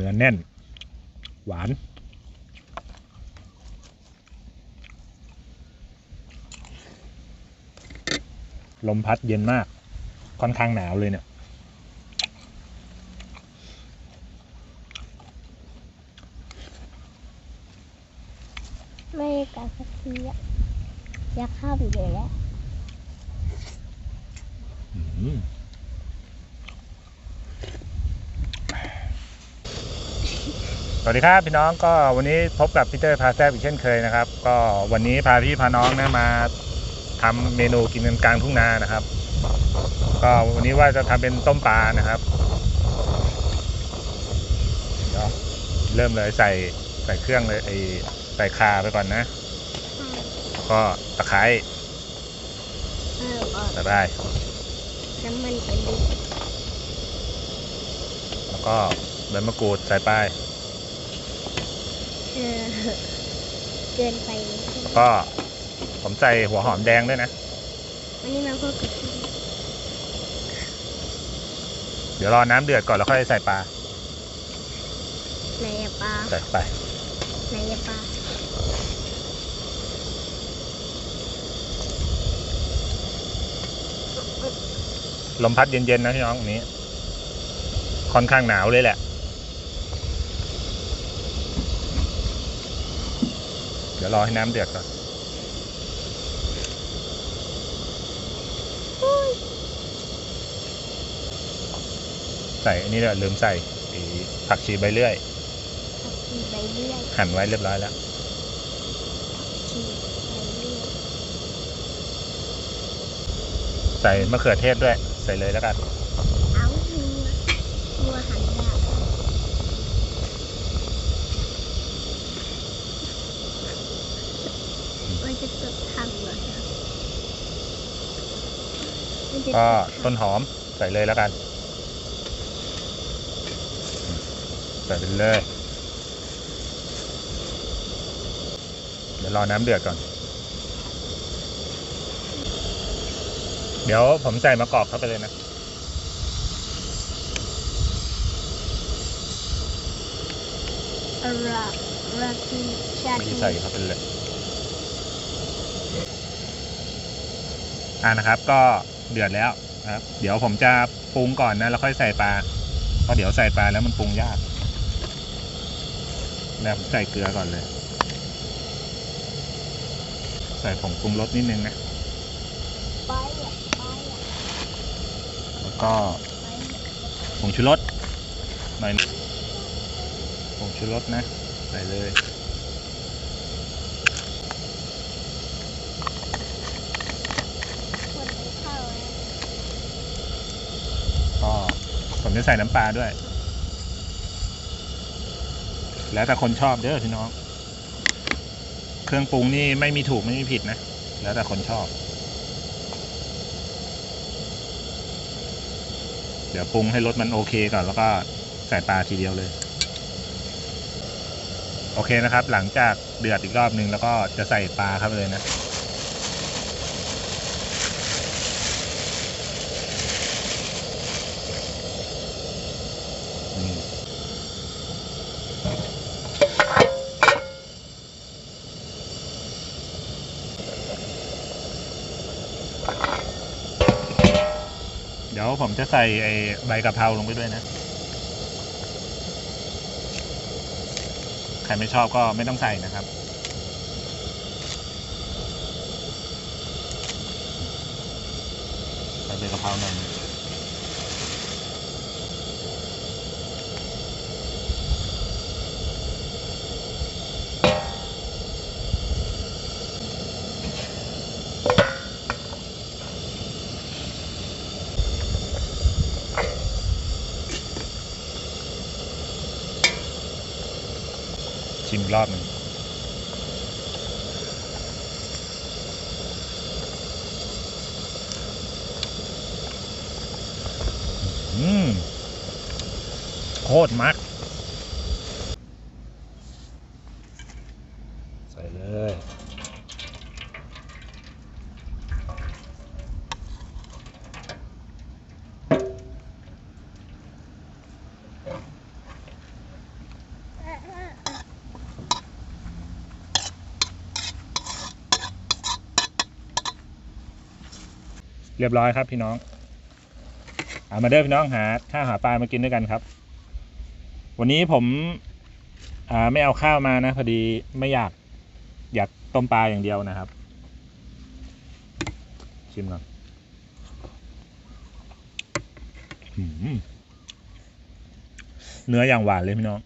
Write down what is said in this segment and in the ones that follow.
เนื้อแน่น หวาน ลมพัดเย็นมาก ค่อนข้างหนาวเลยเนี่ย ไม่ได้กัดสักทีอะอยากข้ามอยู่แล้ว อืมส วัสดีครับพี่น้องก็วันนี้พบกับพีเตอร์พาแซบอีกเช่นเคยนะครับ ก็วันนี้พาพี่พาน้องนะมาทำเมนูกินกันกลางทุ่งนานะครับ ก็วันนี้ว่าจะทำเป็นต้มปลานะครับเดี๋ยวเริ่มเลยใส่ใส่เครื่องเลยไอใส่คาไปก่อนนะแล้วก็ตะไคร้เออก็ใส่ได้น้ำมันกระดิกแล้วก็ใบมะกรูดใส่ไปเออเกินไปแล้วก็ผมใส่หัวหอมแดงด้วยนะ วันนี้มันก็กระทิเดี๋ยวรอน้ำเดือดก่อนแล้วค่อยใส่ปลาในอะปลาใส่ไปในอะปลาลมพัดเย็นๆนะพี่น้องวันนี้ ค่อนข้างหนาวเลยแหละ เดี๋ยวรอให้น้ำเดือดก่อนใส่อันนี้เลยลืมใส่ไอ้ผักชีใบเลื่อย ผักชีใบเลื่อย หั่นไว้เรียบร้อยแล้วชีใบเลื่อยใส่มะเขือเทศด้วย ใส่เลยแล้วกัน เอาหัวหัวหันดาบมัน จะตดทางเหรอครับมันจะก็ตดทางต้นหอมใส่เลยแล้วกัน ใส่ไปเลย เดี๋ยวรอน้ำเดือดก่อน เดี๋ยวผมใส่มะกอกเข้าไปเลยนะราราคีชาไม่ติใส่เข้าไปเลย อ่านะครับ ก็เดือดแล้วครับ เดี๋ยวผมจะปรุงก่อนนะแล้วค่อยใส่ปลาเพราะเดี๋ยวใส่ปลาแล้วมันปรุงยากแล้วผมใส่เกลือก่อนเลย ใส่ผงปรุงรสนิดนึงนะแล้วก็ผงชูรสหน่อยผงชูรสนะ ใส่เลย คนไปเข้านะ ก็ ผมจะใส่น้ำปลาด้วย แล้วแต่คนชอบเด้อพี่น้อง เครื่องปรุงนี่ไม่มีถูกไม่มีผิดนะ แล้วแต่คนชอบ เดี๋ยวปรุงให้รสมันโอเคก่อนแล้วก็ใส่ปลาทีเดียวเลย โอเคนะครับ หลังจากเดือดอีกรอบนึงแล้วก็จะใส่ปลาเข้าไปเลยนะ เดี๋ยวผมจะใส่ไอ้ใบกะเพราลงไปด้วยนะ ใครไม่ชอบก็ไม่ต้องใส่นะครับ ใส่ใบกะเพราหน่อย ชิมรอบหนึ่งอืมโคตรมัก ใส่เลย เรียบร้อยครับพี่น้องเอามาเด้อพี่น้องหาข้าวหาปลามากินด้วยกันครับ วันนี้ผมอ่าไม่เอาข้าวมานะพอดีไม่อยากอยากต้มปลาอย่างเดียวนะครับ ชิมก่อนอเนื้ออย่างหวานเลยพี่น้อง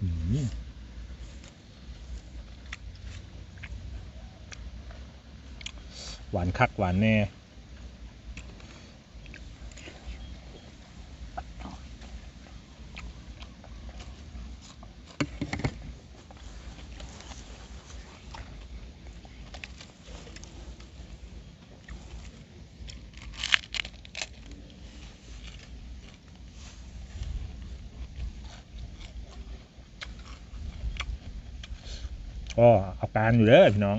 อืม หวานคักหวานแน่ก็เอาการอยู่เด้อพี่น้อง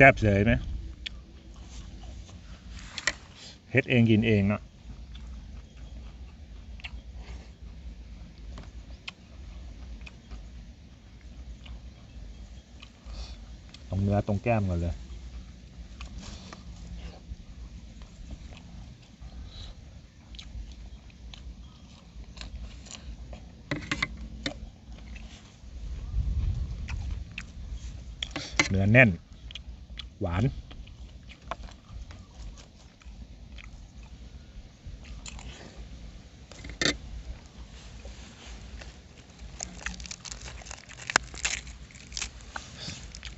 แซ่บเลยไหมเฮ็ดเองกินเองเนาะตรงเนื้อตรงแก้มก่อนเลย เนื้อแน่น หวาน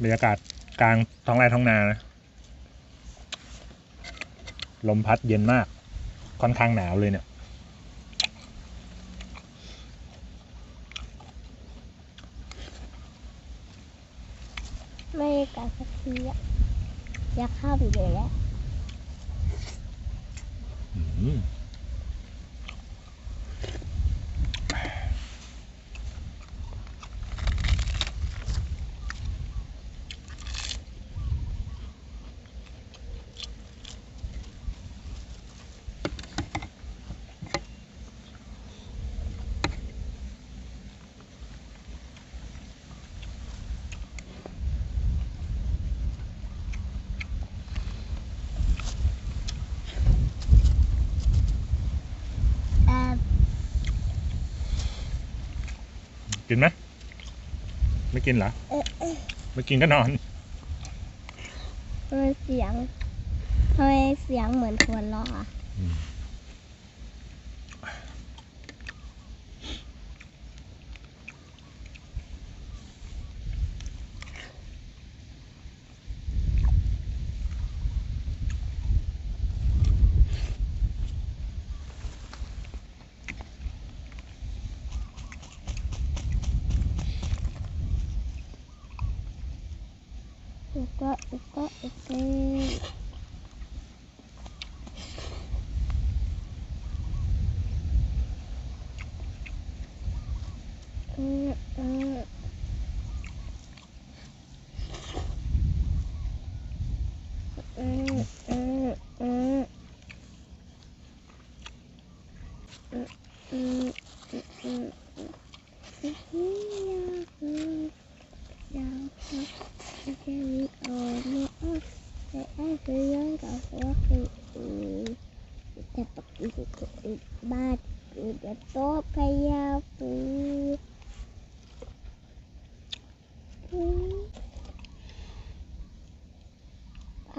บรรยากาศกลางท้องไร่ท้องนานะ ลมพัดเย็นมาก ค่อนข้างหนาวเลยเนี่ย เฉยๆแอืม กินไหมไม่กินเหรอเออเออไม่กินก็นอนทำไมเสียงทำไมเสียงเหมือนคนร้องอะ 嗯嗯嗯。嗯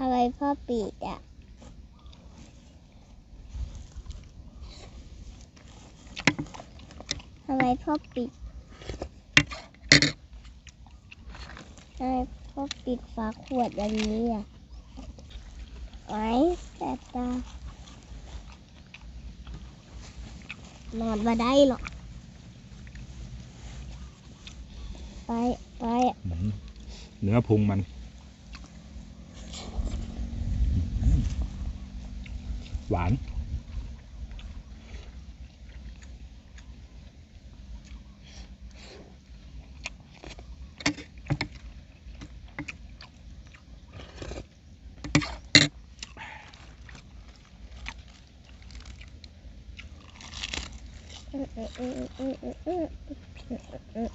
อะไรพ่อปีดอะทำไมพ่อปิดทำไมพ่อปิดฝาขวดอย่างนี้อะไอ้แต่ตานอนมาได้หรอก ไป ไป เนื้อพุงมันอืม หวาน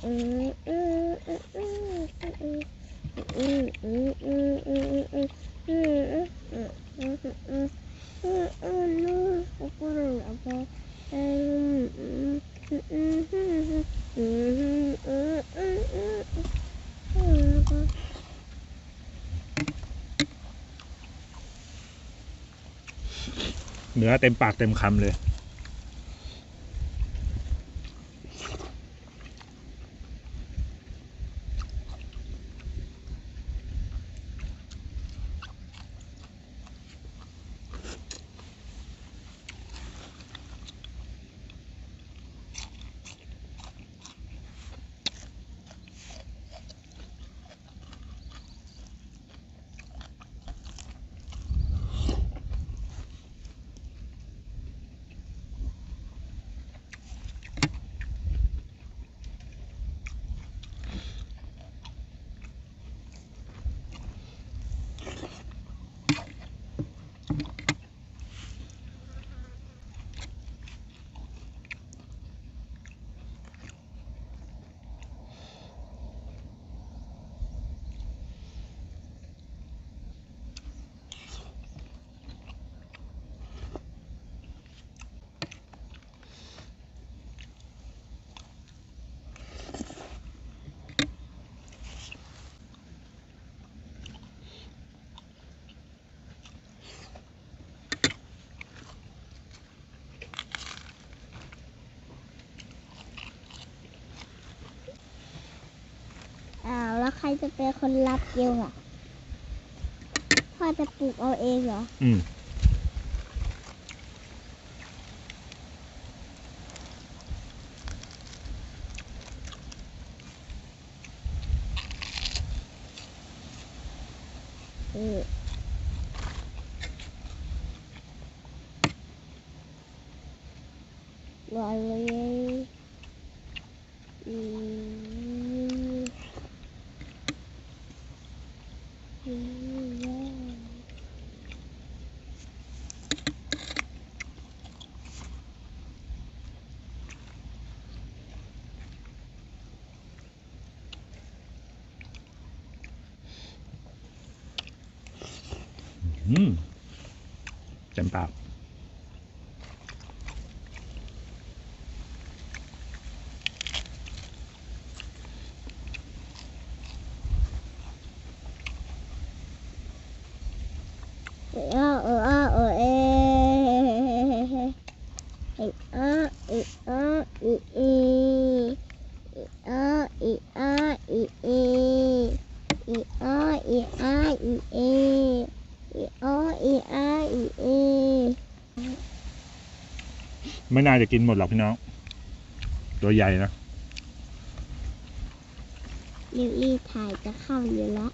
อื นื้อเต็มปากเต็มคำเลย ใครจะเป็นคนรับเกลอะ พ่อจะปลูกเอาเองเหรอ อืมเออลอยเลยอืมอืม อืม เต็มปากเออเออเออเออเอเอีออออีเอไม่น่าจะกินหมดหรอกพี่น้อง ตัวใหญ่นะ เดี๋ยวอีถ่ายจะเข้าอยู่แล้ว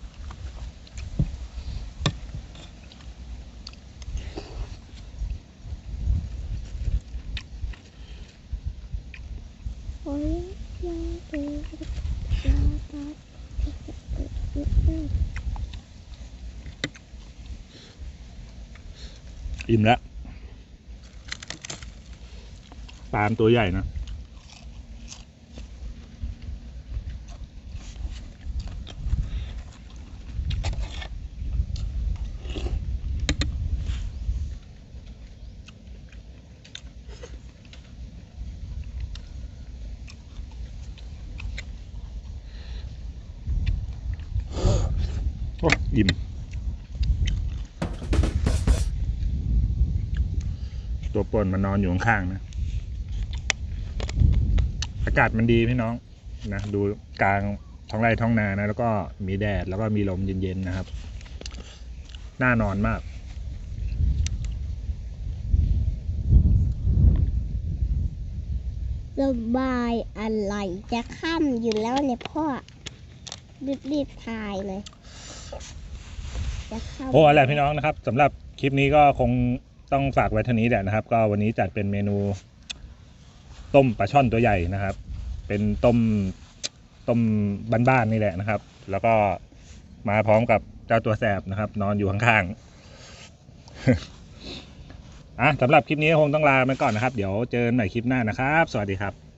ปลามตัวใหญ่นะโอ้อิ่มตัวป่นมันนอนอยู่ข้างๆนะากาศมันดีพี่น้องนะดูกลางท้องไร่ท้องนานะ แล้วก็มีแดดแล้วก็มีลมเย็นๆนะครับ น่านอนมากระบายอะไรจะค่ำอยู่แล้วเนี่ยพ่อ รีบรีบๆถ่ายเลยจะค่ำโอ้อะไรพี่น้องนะครับสำหรับคลิปนี้ก็คงต้องฝากไว้เท่านี้แหละนะครับ ก็วันนี้จัดเป็นเมนู ต้มปลาช่อนตัวใหญ่นะครับ เป็นต้มต้มบ้านๆนี่แหละนะครับ แล้วก็มาพร้อมกับเจ้าตัวแสบนะครับ นอนอยู่ข้างๆอะสำหรับคลิปนี้คงต้องลาไปก่อนนะครับ เดี๋ยวเจอกันใหม่คลิปหน้านะครับ สวัสดีครับ